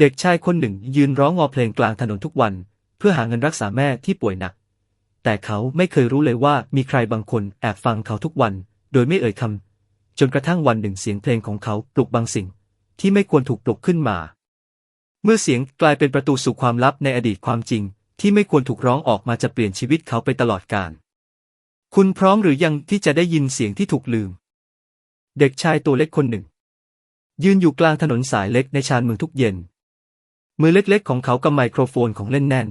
เด็กชายคนหนึ่งยืนร้องงอเพลงกลางถนนทุกวัน เพื่อหาเงินรักษาแม่ที่ป่วยหนัก แต่เขาไม่เคยรู้เลยว่ามีใครบางคนแอบฟังเขาทุกวัน โดยไม่เอ่ยคำจนกระทั่งวันหนึ่งเสียงเพลงของเขาปลุกบางสิ่ง ที่ไม่ควรถูกปลุกขึ้นมา เมื่อเสียงกลายเป็นประตูสู่ความลับในอดีตความจริง ที่ไม่ควรถูกร้องออกมาจะเปลี่ยนชีวิตเขาไปตลอดกาลคุณพร้อมหรือยังที่จะได้ยินเสียงที่ถูกลืม เด็กชายตัวเล็กคนหนึ่ง ยืนอยู่กลางถนนสายเล็กในชานเมืองทุกเย็น มือเล็กๆ ของเขากำไมโครโฟนของเล่นแน่น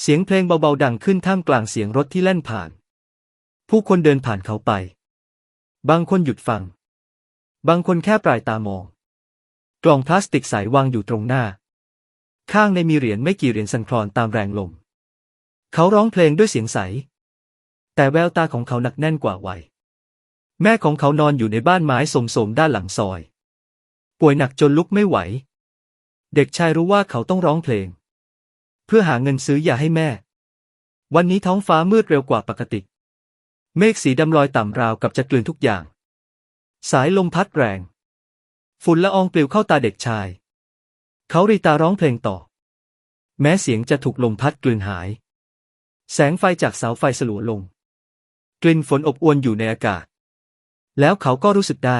เสียงเพลงเบาๆดังขึ้นท่ามกลางเสียงรถที่แล่นผ่าน ผู้คนเดินผ่านเขาไป บางคนหยุดฟัง บางคนแค่ปลายตามอง กล่องพลาสติกใสวางอยู่ตรงหน้า ข้างในมีเหรียญไม่กี่เหรียญสั่นคลอนตามแรงลม เขาร้องเพลงด้วยเสียงใส แต่แววตาของเขาหนักแน่นกว่าวัยแม่ของเขานอนอยู่ในบ้านไม้สมๆด้านหลังซอย ป่วยหนักจนลุกไม่ไหว เด็กชายรู้ว่าเขาต้องร้องเพลง เพื่อหาเงินซื้อยาให้แม่ วันนี้ท้องฟ้ามืดเร็วกว่าปกติ เมฆสีดำลอยต่ำราวกับจะกลืนทุกอย่าง สายลมพัดแรง ฝุ่นละอองปลิวเข้าตาเด็กชาย เขารีตาร้องเพลงต่อ แม้เสียงจะถูกลมพัดกลืนหาย แสงไฟจากเสาไฟสลัวลง กลิ่นฝนอบอวนอยู่ในอากาศ แล้วเขาก็รู้สึกได้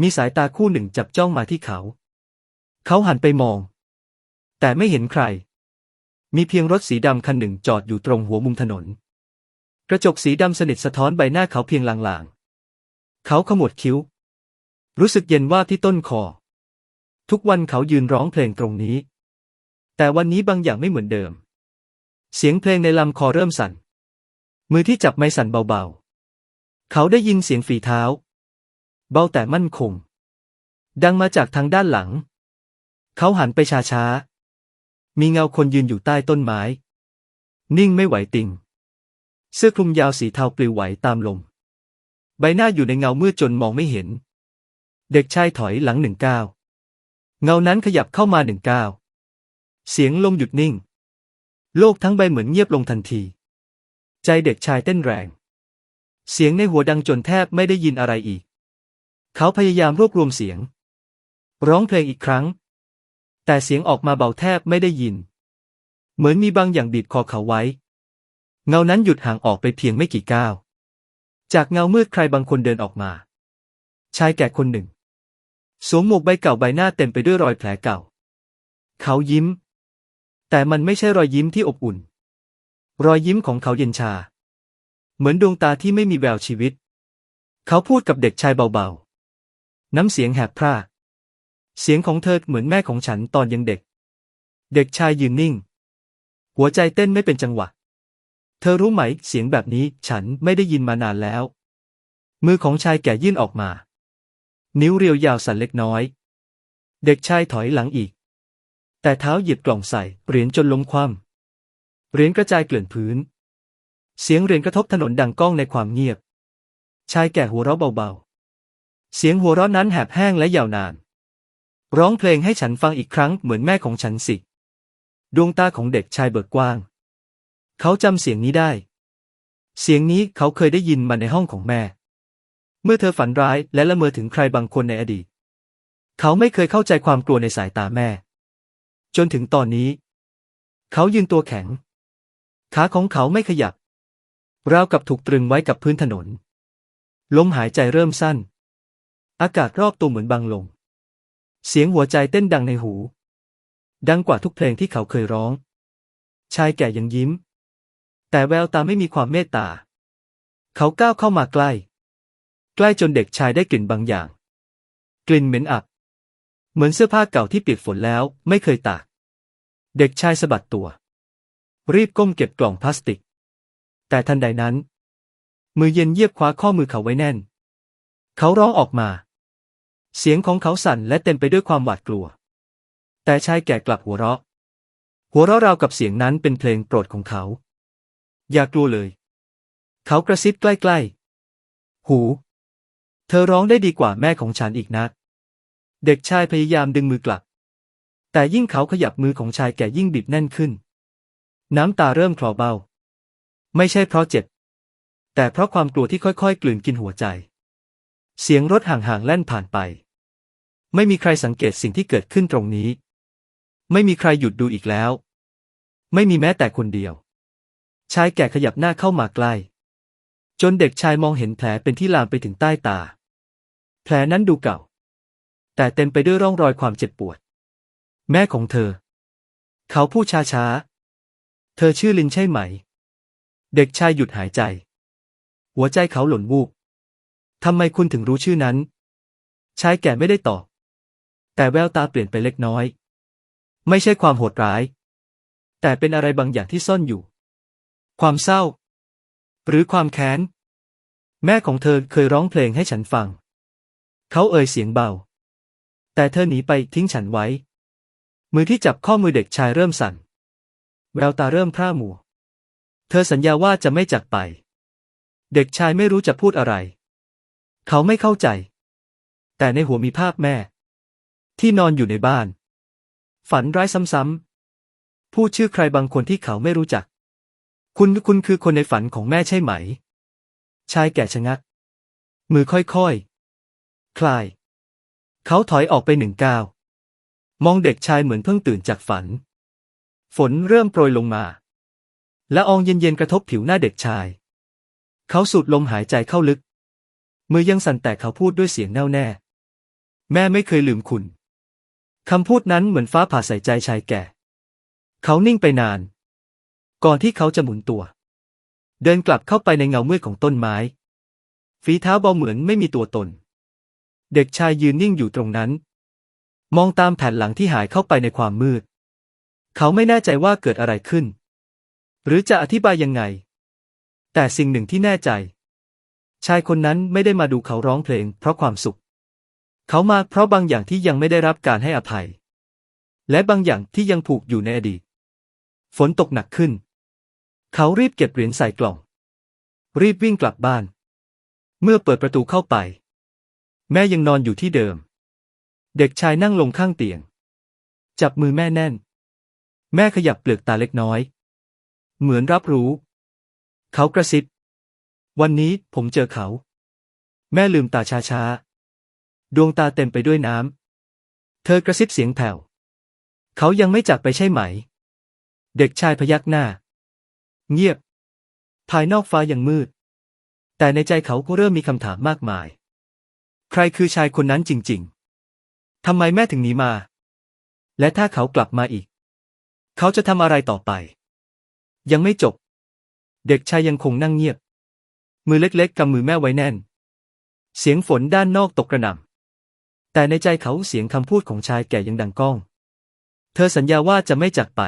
มีสายตาคู่หนึ่งจับจ้องมาที่เขา เขาหันไปมอง แต่ไม่เห็นใคร มีเพียงรถสีดำคันหนึ่งจอดอยู่ตรงหัวมุมถนน กระจกสีดำสนิทสะท้อนใบหน้าเขาเพียงลางๆ เขาขมวดคิ้ว รู้สึกเย็นว่าที่ต้นคอ ทุกวันเขายืนร้องเพลงตรงนี้ แต่วันนี้บางอย่างไม่เหมือนเดิม เสียงเพลงในลำคอเริ่มสั่น มือที่จับไม้สั่นเบาๆ เขาได้ยินเสียงฝีเท้า เบาแต่มั่นคง ดังมาจากทางด้านหลัง เขาหันไปช้าๆมีเงาคนยืนอยู่ใต้ต้นไม้ นิ่งไม่ไหวติง เสื้อคลุมยาวสีเทาปลิวไหวตามลม ใบหน้าอยู่ในเงามืดจนมองไม่เห็น เด็กชายถอยหลังหนึ่งก้าว เงานั้นขยับเข้ามาหนึ่งก้าว เสียงลมหยุดนิ่ง โลกทั้งใบเหมือนเงียบลงทันที ใจเด็กชายเต้นแรง เสียงในหัวดังจนแทบไม่ได้ยินอะไรอีก เขาพยายามรวบรวมเสียง ร้องเพลงอีกครั้ง แต่เสียงออกมาเบาแทบไม่ได้ยิน เหมือนมีบางอย่างบีบคอเขาไว้ เงานั้นหยุดห่างออกไปเพียงไม่กี่ก้าว จากเงามืดใครบางคนเดินออกมา ชายแก่คนหนึ่ง สวมหมวกใบเก่าใบหน้าเต็มไปด้วยรอยแผลเก่า เขายิ้ม แต่มันไม่ใช่รอยยิ้มที่อบอุ่น รอยยิ้มของเขาเย็นชา เหมือนดวงตาที่ไม่มีแววชีวิต เขาพูดกับเด็กชายเบาๆ น้ำเสียงแหบพร่า เสียงของเธอเหมือนแม่ของฉันตอนยังเด็ก เด็กชายยืนนิ่ง หัวใจเต้นไม่เป็นจังหวะ เธอรู้ไหม เสียงแบบนี้ฉันไม่ได้ยินมานานแล้ว มือของชายแก่ยื่นออกมา นิ้วเรียวยาวสั่นเล็กน้อย เด็กชายถอยหลังอีก แต่เท้าหยิบกล่องใส่เหรียญจนล้มคว่ำเหรียญกระจายเกลื่อนพื้น เสียงเหรียญกระทบถนนดังก้องในความเงียบ ชายแก่หัวเราะเบาๆ เสียงหัวเราะนั้นแหบแห้งและยาวนาน ร้องเพลงให้ฉันฟังอีกครั้งเหมือนแม่ของฉันสิ ดวงตาของเด็กชายเบิกกว้าง เขาจำเสียงนี้ได้ เสียงนี้เขาเคยได้ยินมาในห้องของแม่ เมื่อเธอฝันร้ายและละเมอถึงใครบางคนในอดีต เขาไม่เคยเข้าใจความกลัวในสายตาแม่ จนถึงตอนนี้ เขายืนตัวแข็ง ขาของเขาไม่ขยับ ราวกับถูกตรึงไว้กับพื้นถนน ลมหายใจเริ่มสั้น อากาศรอบตัวเหมือนบางลง เสียงหัวใจเต้นดังในหู ดังกว่าทุกเพลงที่เขาเคยร้อง ชายแก่ยังยิ้ม แต่แววตาไม่มีความเมตตา เขาก้าวเข้ามาใกล้ ใกล้จนเด็กชายได้กลิ่นบางอย่าง กลิ่นเหม็นอับ เหมือนเสื้อผ้าเก่าที่เปียกฝนแล้วไม่เคยตาก เด็กชายสะบัดตัว รีบก้มเก็บกล่องพลาสติก แต่ทันใดนั้น มือเย็นเยียบคว้าข้อมือเขาไว้แน่น เขาร้องออกมา เสียงของเขาสั่นและเต็มไปด้วยความหวาดกลัว แต่ชายแก่กลับหัวเราะ หัวเราะราวกับเสียงนั้นเป็นเพลงโปรดของเขา อย่ากลัวเลย เขากระซิบใกล้ๆ หู เธอร้องได้ดีกว่าแม่ของฉันอีกนัก เด็กชายพยายามดึงมือกลับ แต่ยิ่งเขาขยับมือของชายแก่ยิ่งบีบแน่นขึ้น น้ำตาเริ่มคลอเบาไม่ใช่เพราะเจ็บ แต่เพราะความกลัวที่ค่อยๆ กลืนกินหัวใจ เสียงรถห่างๆแล่นผ่านไป ไม่มีใครสังเกตสิ่งที่เกิดขึ้นตรงนี้ ไม่มีใครหยุดดูอีกแล้ว ไม่มีแม้แต่คนเดียว ชายแก่ขยับหน้าเข้ามาใกล้ จนเด็กชายมองเห็นแผลเป็นที่ลามไปถึงใต้ตา แผลนั้นดูเก่า แต่เต็มไปด้วยร่องรอยความเจ็บปวด แม่ของเธอ เขาพูดช้าๆ เธอชื่อลินใช่ไหม เด็กชายหยุดหายใจ หัวใจเขาหล่นวูบ ทำไมคุณถึงรู้ชื่อนั้น ชายแก่ไม่ได้ตอบ แต่แววตาเปลี่ยนไปเล็กน้อย ไม่ใช่ความโหดร้าย แต่เป็นอะไรบางอย่างที่ซ่อนอยู่ ความเศร้า หรือความแค้น แม่ของเธอเคยร้องเพลงให้ฉันฟัง เขาเอ่ยเสียงเบา แต่เธอหนีไปทิ้งฉันไว้ มือที่จับข้อมือเด็กชายเริ่มสั่น แววตาเริ่มพร่ามัว เธอสัญญาว่าจะไม่จากไป เด็กชายไม่รู้จะพูดอะไร เขาไม่เข้าใจ แต่ในหัวมีภาพแม่ ที่นอนอยู่ในบ้าน ฝันร้ายซ้ำๆพูดชื่อใครบางคนที่เขาไม่รู้จัก คุณคุณคือคนในฝันของแม่ใช่ไหม ชายแก่ชะงัก มือค่อยๆคลาย เขาถอยออกไปหนึ่งก้าว มองเด็กชายเหมือนเพิ่งตื่นจากฝัน ฝนเริ่มโปรยลงมา และอองเย็นๆกระทบผิวหน้าเด็กชาย เขาสูดลมหายใจเข้าลึก มือยังสั่นแต่เขาพูดด้วยเสียงแน่วแน่ แม่ไม่เคยลืมคุณ คำพูดนั้นเหมือนฟ้าผ่าใส่ใจชายแก่ เขานิ่งไปนาน ก่อนที่เขาจะหมุนตัว เดินกลับเข้าไปในเงามืดของต้นไม้ ฝีเท้าเบาเหมือนไม่มีตัวตน เด็กชายยืนนิ่งอยู่ตรงนั้น มองตามแผ่นหลังที่หายเข้าไปในความมืด เขาไม่แน่ใจว่าเกิดอะไรขึ้น หรือจะอธิบายยังไง แต่สิ่งหนึ่งที่แน่ใจ ชายคนนั้นไม่ได้มาดูเขาร้องเพลง เพราะความสุข เขามาเพราะบางอย่างที่ยังไม่ได้รับการให้อภัย และบางอย่างที่ยังผูกอยู่ในอดีต ฝนตกหนักขึ้น เขารีบเก็บเหรียญใส่กล่อง รีบวิ่งกลับบ้าน เมื่อเปิดประตูเข้าไป แม่ยังนอนอยู่ที่เดิม เด็กชายนั่งลงข้างเตียง จับมือแม่แน่น แม่ขยับเปลือกตาเล็กน้อย เหมือนรับรู้ เขากระซิบ วันนี้ผมเจอเขา แม่ลืมตาช้าๆ ดวงตาเต็มไปด้วยน้ำ เธอกระซิบเสียงแผ่ว เขายังไม่จากไปใช่ไหม เด็กชายพยักหน้า เงียบ ภายนอกฟ้ายังมืด แต่ในใจเขาก็เริ่มมีคำถามมากมาย ใครคือชายคนนั้นจริง ๆ ทำไมแม่ถึงหนีมา และถ้าเขากลับมาอีก เขาจะทำอะไรต่อไป ยังไม่จบ เด็กชายยังคงนั่งเงียบ มือเล็กๆกำมือแม่ไว้แน่น เสียงฝนด้านนอกตกกระหน่ำแต่ในใจเขาเสียงคำพูดของชายแก่ยังดังก้อง เธอสัญญาว่าจะไม่จากไป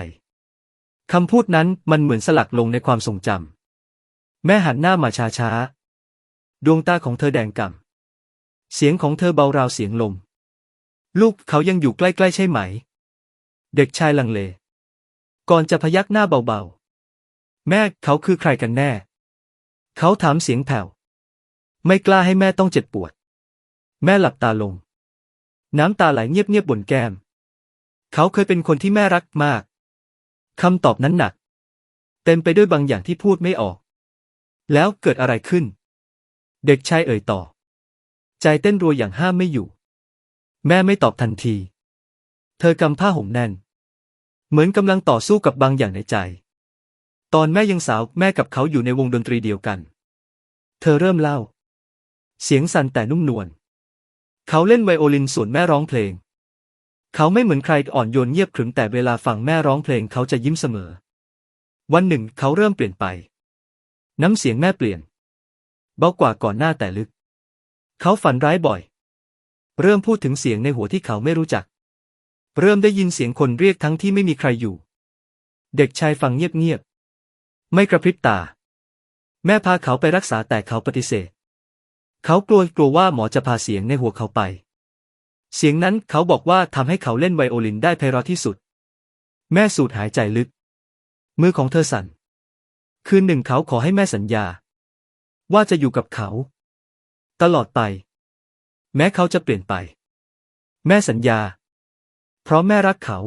คำพูดนั้นมันเหมือนสลักลงในความทรงจำแม่หันหน้ามาช้าๆ ดวงตาของเธอแดงก่ำเสียงของเธอเบาราวเสียงลม ลูกเขายังอยู่ใกล้ๆใช่ไหม เด็กชายลังเล ก่อนจะพยักหน้าเบาๆ แม่เขาคือใครกันแน่ เขาถามเสียงแผ่ว ไม่กล้าให้แม่ต้องเจ็บปวด แม่หลับตาลง น้ำตาไหลเงียบๆบนแก้ม เขาเคยเป็นคนที่แม่รักมากคำตอบนั้นหนัก เต็มไปด้วยบางอย่างที่พูดไม่ออก แล้วเกิดอะไรขึ้น เด็กชายเอ่ยต่อ ใจเต้นรัวอย่างห้ามไม่อยู่ แม่ไม่ตอบทันที เธอกำผ้าห่มแน่น เหมือนกำลังต่อสู้กับบางอย่างในใจ ตอนแม่ยังสาวแม่กับเขาอยู่ในวงดนตรีเดียวกัน เธอเริ่มเล่า เสียงสั่นแต่นุ่มนวล เขาเล่นไวโอลินส่วนแม่ร้องเพลง เขาไม่เหมือนใครอ่อนโยนเงียบขรึมแต่เวลาฟังแม่ร้องเพลงเขาจะยิ้มเสมอ วันหนึ่งเขาเริ่มเปลี่ยนไป น้ำเสียงแม่เปลี่ยน เบากว่าก่อนหน้าแต่ลึก เขาฝันร้ายบ่อย เริ่มพูดถึงเสียงในหัวที่เขาไม่รู้จัก เริ่มได้ยินเสียงคนเรียกทั้งที่ไม่มีใครอยู่ เด็กชายฟังเงียบๆไม่กระพริบตา แม่พาเขาไปรักษาแต่เขาปฏิเสธ เขากลัวกลัวว่าหมอจะพาเสียงในหัวเขาไป เสียงนั้นเขาบอกว่าทำให้เขาเล่นไวโอลินได้ไพเราะที่สุด แม่สูดหายใจลึก มือของเธอสั่น คืนหนึ่งเขาขอให้แม่สัญญา ว่าจะอยู่กับเขา ตลอดไป แม้เขาจะเปลี่ยนไป แม่สัญญา เพราะแม่รักเขา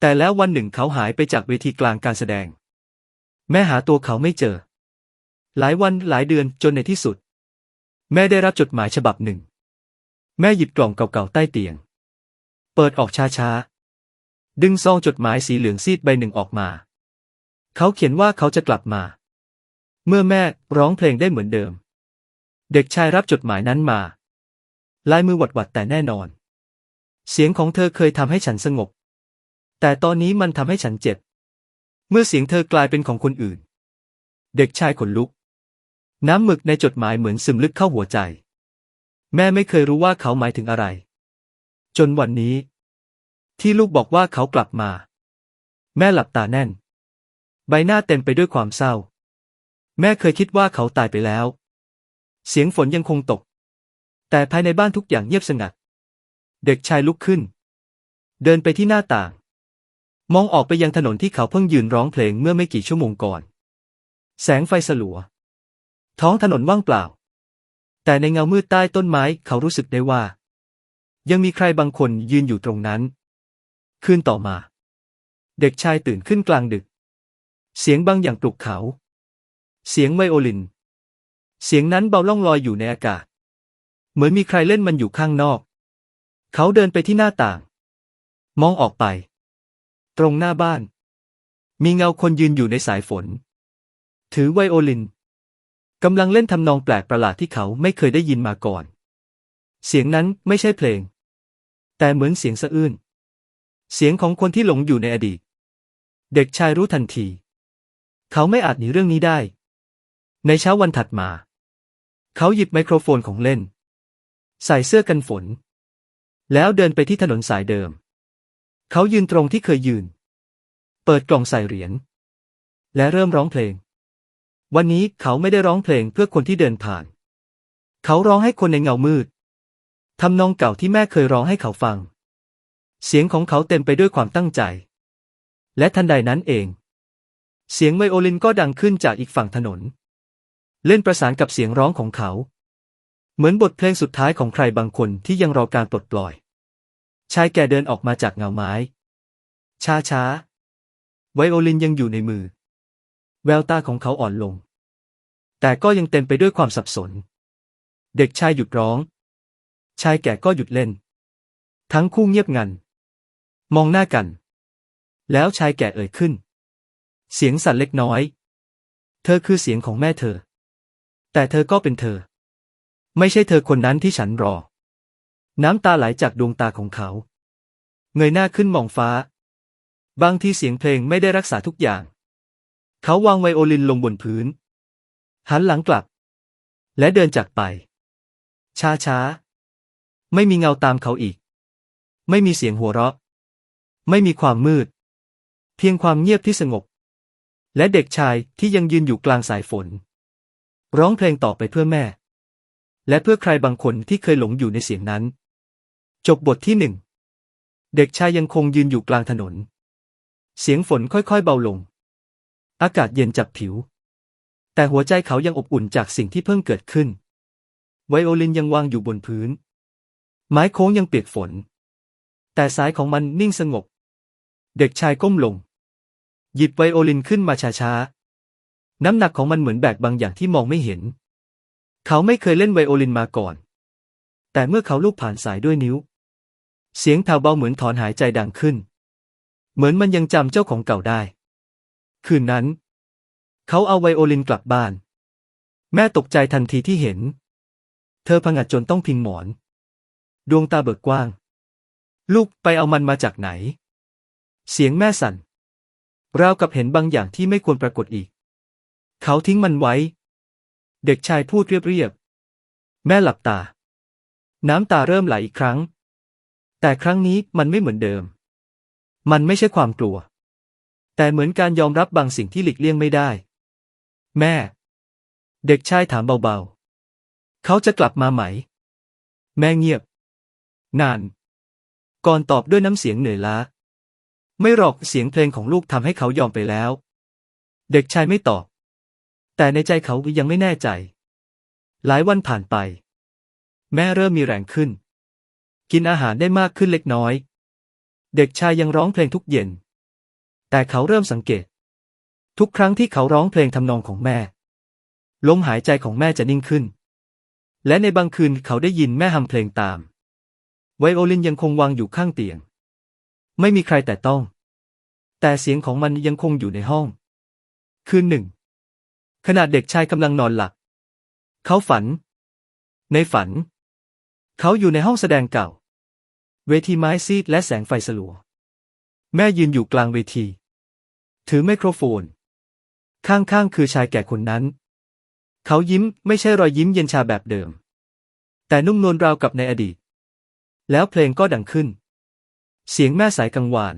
แต่แล้ววันหนึ่งเขาหายไปจากเวทีกลางการแสดง แม่หาตัวเขาไม่เจอ หลายวันหลายเดือนจนในที่สุด แม่ได้รับจดหมายฉบับหนึ่ง แม่หยิบกล่องเก่าๆใต้เตียง เปิดออกช้าๆ ดึงซองจดหมายสีเหลืองซีดใบหนึ่งออกมา เขาเขียนว่าเขาจะกลับมา เมื่อแม่ร้องเพลงได้เหมือนเดิม เด็กชายรับจดหมายนั้นมา ลายมือหวัดหวัดๆแต่แน่นอน เสียงของเธอเคยทำให้ฉันสงบ แต่ตอนนี้มันทำให้ฉันเจ็บ เมื่อเสียงเธอกลายเป็นของคนอื่น เด็กชายขนลุก น้ำหมึกในจดหมายเหมือนซึมลึกเข้าหัวใจ แม่ไม่เคยรู้ว่าเขาหมายถึงอะไร จนวันนี้ ที่ลูกบอกว่าเขากลับมา แม่หลับตาแน่น ใบหน้าเต็มไปด้วยความเศร้า แม่เคยคิดว่าเขาตายไปแล้ว เสียงฝนยังคงตก แต่ภายในบ้านทุกอย่างเงียบสงัด เด็กชายลุกขึ้น เดินไปที่หน้าต่าง มองออกไปยังถนนที่เขาเพิ่งยืนร้องเพลงเมื่อไม่กี่ชั่วโมงก่อน แสงไฟสลัว ท้องถนนว่างเปล่า แต่ในเงามืดใต้ต้นไม้เขารู้สึกได้ว่า ยังมีใครบางคนยืนอยู่ตรงนั้น คืนต่อมา เด็กชายตื่นขึ้นกลางดึก เสียงบางอย่างปลุกเขา เสียงไวโอลิน เสียงนั้นเบาล่องลอยอยู่ในอากาศ เหมือนมีใครเล่นมันอยู่ข้างนอก เขาเดินไปที่หน้าต่าง มองออกไป ตรงหน้าบ้าน มีเงาคนยืนอยู่ในสายฝน ถือไวโอลิน กำลังเล่นทำนองแปลกประหลาดที่เขาไม่เคยได้ยินมาก่อน เสียงนั้นไม่ใช่เพลง แต่เหมือนเสียงสะอื้น เสียงของคนที่หลงอยู่ในอดีต เด็กชายรู้ทันที เขาไม่อาจหนีเรื่องนี้ได้ ในเช้าวันถัดมา เขาหยิบไมโครโฟนของเล่น ใส่เสื้อกันฝน แล้วเดินไปที่ถนนสายเดิม เขายืนตรงที่เคยยืน เปิดกล่องใส่เหรียญและเริ่มร้องเพลง วันนี้เขาไม่ได้ร้องเพลงเพื่อคนที่เดินผ่าน เขาร้องให้คนในเงามืด ทำนองเก่าที่แม่เคยร้องให้เขาฟัง เสียงของเขาเต็มไปด้วยความตั้งใจ และทันใดนั้นเอง เสียงไวโอลินก็ดังขึ้นจากอีกฝั่งถนน เล่นประสานกับเสียงร้องของเขา เหมือนบทเพลงสุดท้ายของใครบางคนที่ยังรอการปลดปล่อย ชายแก่เดินออกมาจากเงาไม้ ช้าช้าๆไวโอลินยังอยู่ในมือ แววตาของเขาอ่อนลง แต่ก็ยังเต็มไปด้วยความสับสน เด็กชายหยุดร้อง ชายแก่ก็หยุดเล่น ทั้งคู่เงียบงัน มองหน้ากัน แล้วชายแก่เอ่ยขึ้น เสียงสั่นเล็กน้อย เธอคือเสียงของแม่เธอ แต่เธอก็เป็นเธอ ไม่ใช่เธอคนนั้นที่ฉันรอ น้ำตาไหลจากดวงตาของเขา เงยหน้าขึ้นมองฟ้า บางทีเสียงเพลงไม่ได้รักษาทุกอย่าง เขาวางไวโอลินลงบนพื้น หันหลังกลับ และเดินจากไป ช้าช้าๆไม่มีเงาตามเขาอีก ไม่มีเสียงหัวเราะ ไม่มีความมืด เพียงความเงียบที่สงบ และเด็กชายที่ยังยืนอยู่กลางสายฝน ร้องเพลงต่อไปเพื่อแม่ และเพื่อใครบางคนที่เคยหลงอยู่ในเสียงนั้น จบบทที่หนึ่ง เด็กชายยังคงยืนอยู่กลางถนน เสียงฝนค่อยๆเบาลง อากาศเย็นจับผิว แต่หัวใจเขายังอบอุ่นจากสิ่งที่เพิ่งเกิดขึ้น ไวโอลินยังวางอยู่บนพื้น ไม้โค้งยังเปียกฝน แต่สายของมันนิ่งสงบ เด็กชายก้มลง หยิบไวโอลินขึ้นมาช้าๆ น้ำหนักของมันเหมือนแบกบางอย่างที่มองไม่เห็น เขาไม่เคยเล่นไวโอลินมาก่อน แต่เมื่อเขาลูบผ่านสายด้วยนิ้ว เสียงแผ่วเบาเหมือนถอนหายใจดังขึ้น เหมือนมันยังจำเจ้าของเก่าได้ คืนนั้น เขาเอาไวโอลินกลับบ้าน แม่ตกใจทันทีที่เห็น เธอผงัดจนต้องพิงหมอน ดวงตาเบิกกว้าง ลูกไปเอามันมาจากไหน เสียงแม่สั่นราวกับเห็นบางอย่างที่ไม่ควรปรากฏอีก เขาทิ้งมันไว้ เด็กชายพูดเรียบๆ แม่หลับตา น้ำตาเริ่มไหลอีกครั้ง แต่ครั้งนี้มันไม่เหมือนเดิม มันไม่ใช่ความกลัว แต่เหมือนการยอมรับบางสิ่งที่หลีกเลี่ยงไม่ได้ แม่ เด็กชายถามเบาๆ เขาจะกลับมาไหม แม่เงียบ นาน ก่อนตอบด้วยน้ำเสียงเหนื่อยล้า ไม่หรอกเสียงเพลงของลูกทำให้เขายอมไปแล้ว เด็กชายไม่ตอบ แต่ในใจเขายังไม่แน่ใจ หลายวันผ่านไป แม่เริ่มมีแรงขึ้น กินอาหารได้มากขึ้นเล็กน้อย เด็กชายยังร้องเพลงทุกเย็น แต่เขาเริ่มสังเกต ทุกครั้งที่เขาร้องเพลงทำนองของแม่ ลมหายใจของแม่จะนิ่งขึ้น และในบางคืนเขาได้ยินแม่ฮัมเพลงตาม ไวโอลินยังคงวางอยู่ข้างเตียง ไม่มีใครแต่ต้อง แต่เสียงของมันยังคงอยู่ในห้อง คืนหนึ่ง ขณะเด็กชายกำลังนอนหลับ เขาฝัน ในฝัน เขาอยู่ในห้องแสดงเก่า เวทีไม้ซีดและแสงไฟสลัว แม่ยืนอยู่กลางเวที ถือไมโครโฟน ข้างๆ คือชายแก่คนนั้น เขายิ้มไม่ใช่รอยยิ้มเย็นชาแบบเดิม แต่นุ่มนวลราวกับในอดีต แล้วเพลงก็ดังขึ้น เสียงแม่สายกังวาน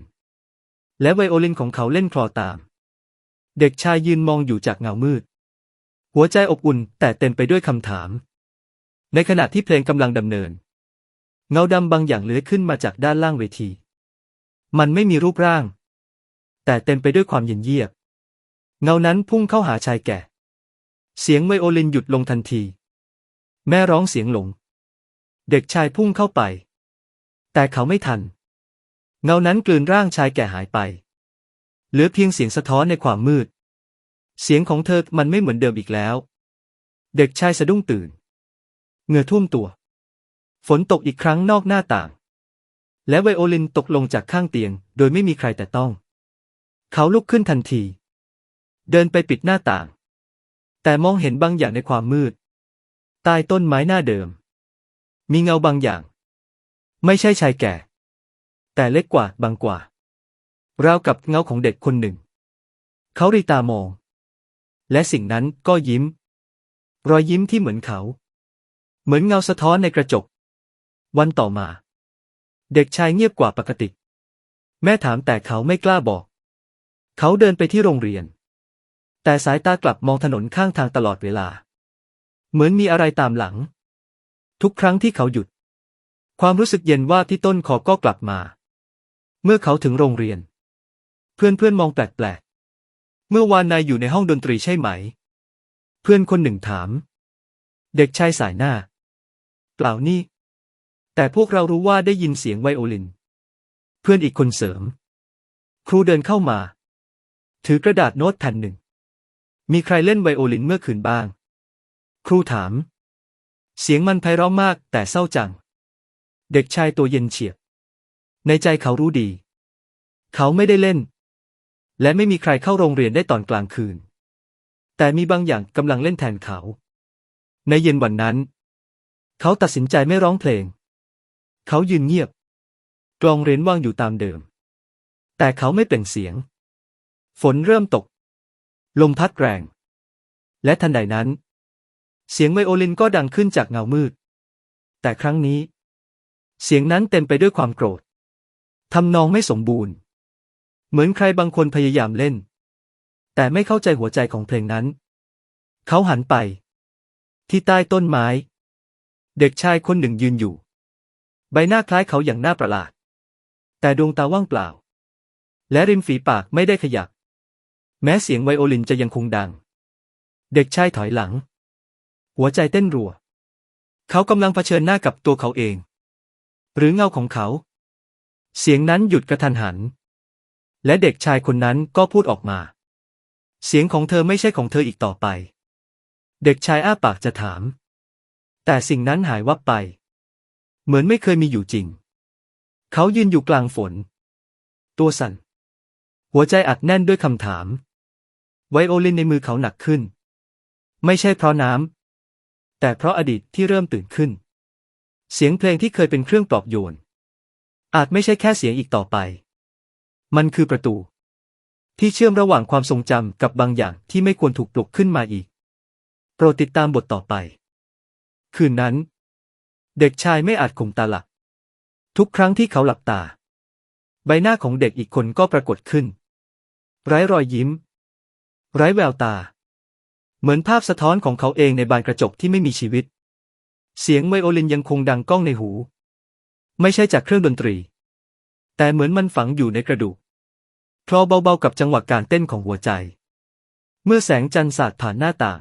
และไวโอลินของเขาเล่นคลอตาม เด็กชายยืนมองอยู่จากเงามืด หัวใจอบอุ่นแต่เต็มไปด้วยคำถาม ในขณะที่เพลงกำลังดำเนิน เงาดำบางอย่างเลื้อยขึ้นมาจากด้านล่างเวที มันไม่มีรูปร่าง แต่เต็มไปด้วยความเย็นเยียบ เงานั้นพุ่งเข้าหาชายแก่ เสียงไวโอลินหยุดลงทันที แม่ร้องเสียงหลง เด็กชายพุ่งเข้าไป แต่เขาไม่ทัน เงานั้นกลืนร่างชายแก่หายไป เหลือเพียงเสียงสะท้อนในความมืด เสียงของเธอมันไม่เหมือนเดิมอีกแล้ว เด็กชายสะดุ้งตื่น เหงื่อท่วมตัว ฝนตกอีกครั้งนอกหน้าต่าง และไวโอลินตกลงจากข้างเตียง โดยไม่มีใครแต่ต้อง เขาลุกขึ้นทันที เดินไปปิดหน้าต่าง แต่มองเห็นบางอย่างในความมืด ใต้ต้นไม้หน้าเดิม มีเงาบางอย่าง ไม่ใช่ชายแก่ แต่เล็กกว่าบางกว่า ราวกับเงาของเด็กคนหนึ่ง เขารีตามอง และสิ่งนั้นก็ยิ้ม รอยยิ้มที่เหมือนเขา เหมือนเงาสะท้อนในกระจก วันต่อมา เด็กชายเงียบกว่าปกติ แม่ถามแต่เขาไม่กล้าบอก เขาเดินไปที่โรงเรียน แต่สายตากลับมองถนนข้างทางตลอดเวลา เหมือนมีอะไรตามหลัง ทุกครั้งที่เขาหยุด ความรู้สึกเย็นว่าที่ต้นคอก็กลับมา เมื่อเขาถึงโรงเรียน เพื่อนเพื่อนมองแปลกๆ เมื่อวานนายอยู่ในห้องดนตรีใช่ไหม เพื่อนคนหนึ่งถาม เด็กชายสายหน้า เปล่านี่ แต่พวกเรารู้ว่าได้ยินเสียงไวโอลิน เพื่อนอีกคนเสริม ครูเดินเข้ามา ถือกระดาษโน้ตแผ่นหนึ่ง มีใครเล่นไวโอลินเมื่อคืนบ้าง ครูถาม เสียงมันไพเราะมากแต่เศร้าจัง เด็กชายตัวเย็นเฉียบ ในใจเขารู้ดี เขาไม่ได้เล่น และไม่มีใครเข้าโรงเรียนได้ตอนกลางคืน แต่มีบางอย่างกำลังเล่นแทนเขา ในเย็นวันนั้น เขาตัดสินใจไม่ร้องเพลง เขายืนเงียบ กลองเรียนว่างอยู่ตามเดิม แต่เขาไม่เปล่งเสียง ฝนเริ่มตก ลมพัดแรง และทันใดนั้น เสียงไวโอลินก็ดังขึ้นจากเงามืด แต่ครั้งนี้ เสียงนั้นเต็มไปด้วยความโกรธทำนองไม่สมบูรณ์ เหมือนใครบางคนพยายามเล่น แต่ไม่เข้าใจหัวใจของเพลงนั้น เขาหันไป ที่ใต้ต้นไม้ เด็กชายคนหนึ่งยืนอยู่ ใบหน้าคล้ายเขาอย่างน่าประหลาด แต่ดวงตาว่างเปล่า และริมฝีปากไม่ได้ขยับ แม้เสียงไวโอลินจะยังคงดัง เด็กชายถอยหลัง หัวใจเต้นรัว เขากำลังเผชิญหน้ากับตัวเขาเอง หรือเงาของเขา เสียงนั้นหยุดกระทันหัน และเด็กชายคนนั้นก็พูดออกมา เสียงของเธอไม่ใช่ของเธออีกต่อไป เด็กชายอ้าปากจะถาม แต่สิ่งนั้นหายวับไป เหมือนไม่เคยมีอยู่จริง เขายืนอยู่กลางฝน ตัวสั่น หัวใจอัดแน่นด้วยคำถาม ไวโอลินในมือเขาหนักขึ้น ไม่ใช่เพราะน้ำ แต่เพราะอดีตที่เริ่มตื่นขึ้น เสียงเพลงที่เคยเป็นเครื่องปลอบโยน อาจไม่ใช่แค่เสียงอีกต่อไป มันคือประตู ที่เชื่อมระหว่างความทรงจำกับบางอย่างที่ไม่ควรถูกปลุกขึ้นมาอีก โปรดติดตามบทต่อไป คืนนั้น เด็กชายไม่อาจข่มตาหลับทุกครั้งที่เขาหลับตา ใบหน้าของเด็กอีกคนก็ปรากฏขึ้น ไร้รอยยิ้ม ไร้แววตา เหมือนภาพสะท้อนของเขาเองในบานกระจกที่ไม่มีชีวิต เสียงไวโอลินยังคงดังก้องในหู ไม่ใช่จากเครื่องดนตรี แต่เหมือนมันฝังอยู่ในกระดูกคลอเบาๆกับจังหวะการเต้นของหัวใจ เมื่อแสงจันทร์สาดผ่านหน้าต่าง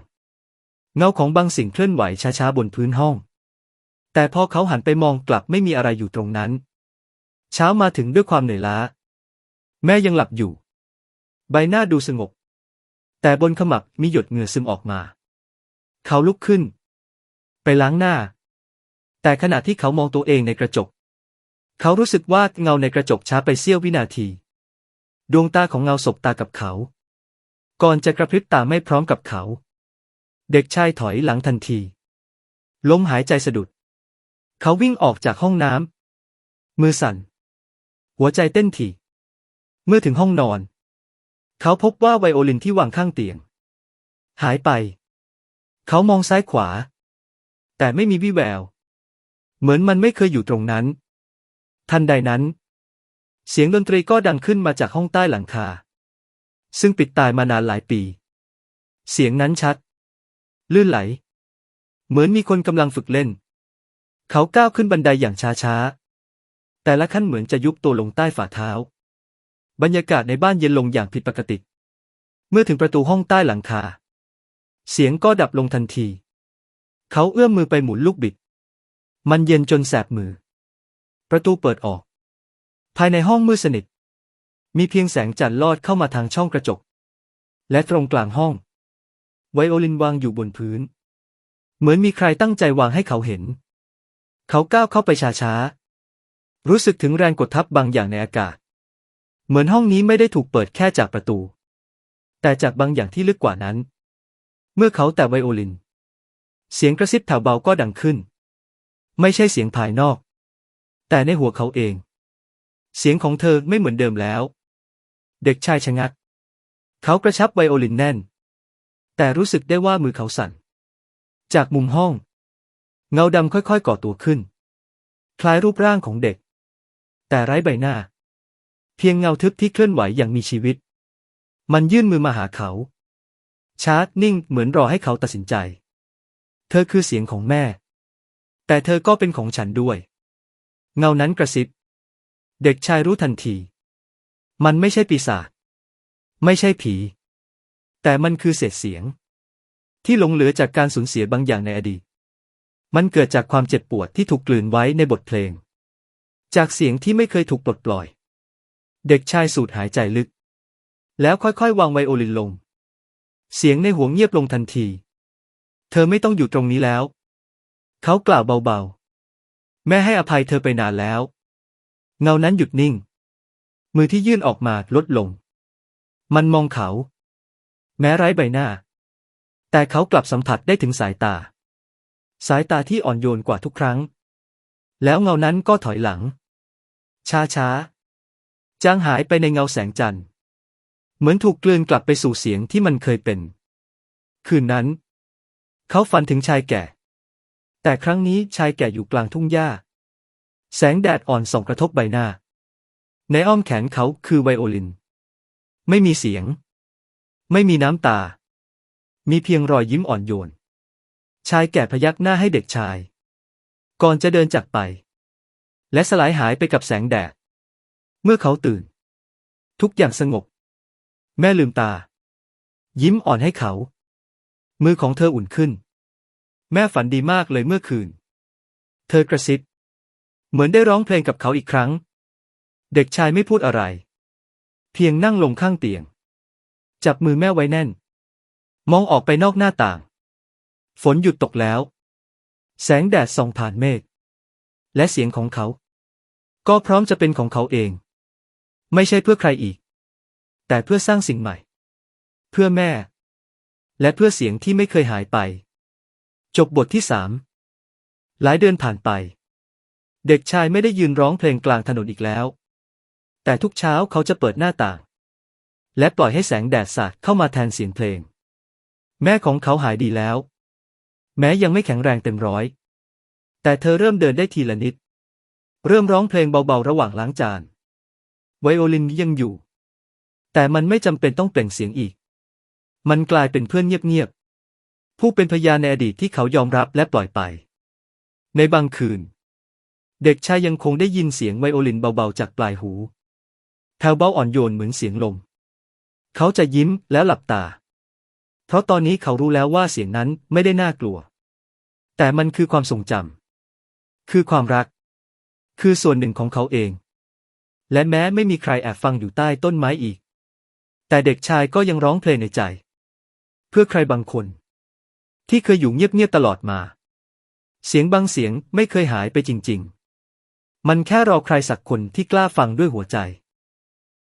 เงาของบางสิ่งเคลื่อนไหวช้าๆบนพื้นห้อง แต่พอเขาหันไปมองกลับไม่มีอะไรอยู่ตรงนั้น เช้ามาถึงด้วยความเหนื่อยล้า แม่ยังหลับอยู่ ใบหน้าดูสงบ แต่บนขมับมีหยดเหงื่อซึมออกมา เขาลุกขึ้น ไปล้างหน้า แต่ขณะที่เขามองตัวเองในกระจก เขารู้สึกว่าเงาในกระจกช้าไปเสี้ยววินาที ดวงตาของเงาสบตากับเขา ก่อนจะกระพริบตาไม่พร้อมกับเขา เด็กชายถอยหลังทันที ล้มหายใจสะดุด เขาวิ่งออกจากห้องน้ำมือสั่น หัวใจเต้นถี่ เมื่อถึงห้องนอน เขาพบว่าไวโอลินที่วางข้างเตียง หายไป เขามองซ้ายขวา แต่ไม่มีวี่แวว เหมือนมันไม่เคยอยู่ตรงนั้น ทันใดนั้น เสียงดนตรีก็ดังขึ้นมาจากห้องใต้หลังคา ซึ่งปิดตายมานานหลายปี เสียงนั้นชัด ลื่นไหล เหมือนมีคนกำลังฝึกเล่น เขาก้าวขึ้นบันไดอย่างช้าๆ แต่ละขั้นเหมือนจะยุบตัวลงใต้ฝ่าเท้า บรรยากาศในบ้านเย็นลงอย่างผิดปกติ เมื่อถึงประตูห้องใต้หลังคา เสียงก็ดับลงทันที เขาเอื้อมมือไปหมุนลูกบิด มันเย็นจนแสบมือ ประตูเปิดออก ภายในห้องมืดสนิท มีเพียงแสงจันทร์ลอดเข้ามาทางช่องกระจก และตรงกลางห้อง ไวโอลินวางอยู่บนพื้น เหมือนมีใครตั้งใจวางให้เขาเห็น เขาก้าวเข้าไปช้าๆ รู้สึกถึงแรงกดทับบางอย่างในอากาศ เหมือนห้องนี้ไม่ได้ถูกเปิดแค่จากประตู แต่จากบางอย่างที่ลึกกว่านั้น เมื่อเขาแตะไวโอลิน เสียงกระซิบแถวเบาก็ดังขึ้น ไม่ใช่เสียงภายนอก แต่ในหัวเขาเอง เสียงของเธอไม่เหมือนเดิมแล้ว เด็กชายชะงัก เขากระชับไวโอลินแน่น แต่รู้สึกได้ว่ามือเขาสั่น จากมุมห้อง เงาดำค่อยๆก่อตัวขึ้น คล้ายรูปร่างของเด็ก แต่ไร้ใบหน้า เพียงเงาทึบที่เคลื่อนไหวอย่างมีชีวิต มันยื่นมือมาหาเขา ชาร์จนิ่งเหมือนรอให้เขาตัดสินใจ เธอคือเสียงของแม่ แต่เธอก็เป็นของฉันด้วย เงานั้นกระซิบ เด็กชายรู้ทันที มันไม่ใช่ปีศาจ ไม่ใช่ผี แต่มันคือเศษเสียง ที่หลงเหลือจากการสูญเสียบางอย่างในอดีต มันเกิดจากความเจ็บปวดที่ถูกกลืนไว้ในบทเพลง จากเสียงที่ไม่เคยถูกปลดปล่อย เด็กชายสูดหายใจลึก แล้วค่อยๆ วางไวโอลินลง เสียงในหัวเงียบลงทันที เธอไม่ต้องอยู่ตรงนี้แล้ว เขากล่าวเบาๆ แม่ให้อภัยเธอไปนานแล้ว เงานั้นหยุดนิ่ง มือที่ยื่นออกมาลดลง มันมองเขา แม้ไร้ใบหน้า แต่เขากลับสัมผัสได้ถึงสายตา สายตาที่อ่อนโยนกว่าทุกครั้ง แล้วเงานั้นก็ถอยหลัง ช้าๆ จางหายไปในเงาแสงจันทร์ เหมือนถูกกลืนกลับไปสู่เสียงที่มันเคยเป็น คืนนั้น เขาฝันถึงชายแก่ แต่ครั้งนี้ชายแก่อยู่กลางทุ่งหญ้า แสงแดดอ่อนส่องกระทบใบหน้า ในอ้อมแขนเขาคือไวโอลิน ไม่มีเสียง ไม่มีน้ำตา มีเพียงรอยยิ้มอ่อนโยน ชายแก่พยักหน้าให้เด็กชาย ก่อนจะเดินจากไป และสลายหายไปกับแสงแดด เมื่อเขาตื่น ทุกอย่างสงบ แม่ลืมตา ยิ้มอ่อนให้เขา มือของเธออุ่นขึ้น แม่ฝันดีมากเลยเมื่อคืน เธอกระซิบ เหมือนได้ร้องเพลงกับเขาอีกครั้ง เด็กชายไม่พูดอะไร เพียงนั่งลงข้างเตียง จับมือแม่ไว้แน่น มองออกไปนอกหน้าต่าง ฝนหยุดตกแล้ว แสงแดดส่องผ่านเมฆและเสียงของเขา ก็พร้อมจะเป็นของเขาเอง ไม่ใช่เพื่อใครอีก แต่เพื่อสร้างสิ่งใหม่ เพื่อแม่ และเพื่อเสียงที่ไม่เคยหายไป จบบทที่สามหลายเดือนผ่านไป เด็กชายไม่ได้ยืนร้องเพลงกลางถนนอีกแล้ว แต่ทุกเช้าเขาจะเปิดหน้าต่าง และปล่อยให้แสงแดดสาดเข้ามาแทนเสียงเพลง แม่ของเขาหายดีแล้ว แม้ยังไม่แข็งแรงเต็มร้อย แต่เธอเริ่มเดินได้ทีละนิด เริ่มร้องเพลงเบาๆระหว่างล้างจาน ไวโอลินยังอยู่ แต่มันไม่จำเป็นต้องเปล่งเสียงอีก มันกลายเป็นเพื่อนเงียบๆ ผู้เป็นพยานในอดีตที่เขายอมรับและปล่อยไป ในบางคืน เด็กชายยังคงได้ยินเสียงไวโอลินเบาๆจากปลายหูแผ่วเบาอ่อนโยนเหมือนเสียงลม เขาจะยิ้มแล้วหลับตา เพราะตอนนี้เขารู้แล้วว่าเสียงนั้นไม่ได้น่ากลัว แต่มันคือความทรงจำคือความรัก คือส่วนหนึ่งของเขาเอง และแม้ไม่มีใครแอบฟังอยู่ใต้ต้นไม้อีก แต่เด็กชายก็ยังร้องเพลงในใจ เพื่อใครบางคน ที่เคยอยู่เงียบๆตลอดมา เสียงบางเสียงไม่เคยหายไปจริง ๆ มันแค่รอใครสักคนที่กล้าฟังด้วยหัวใจ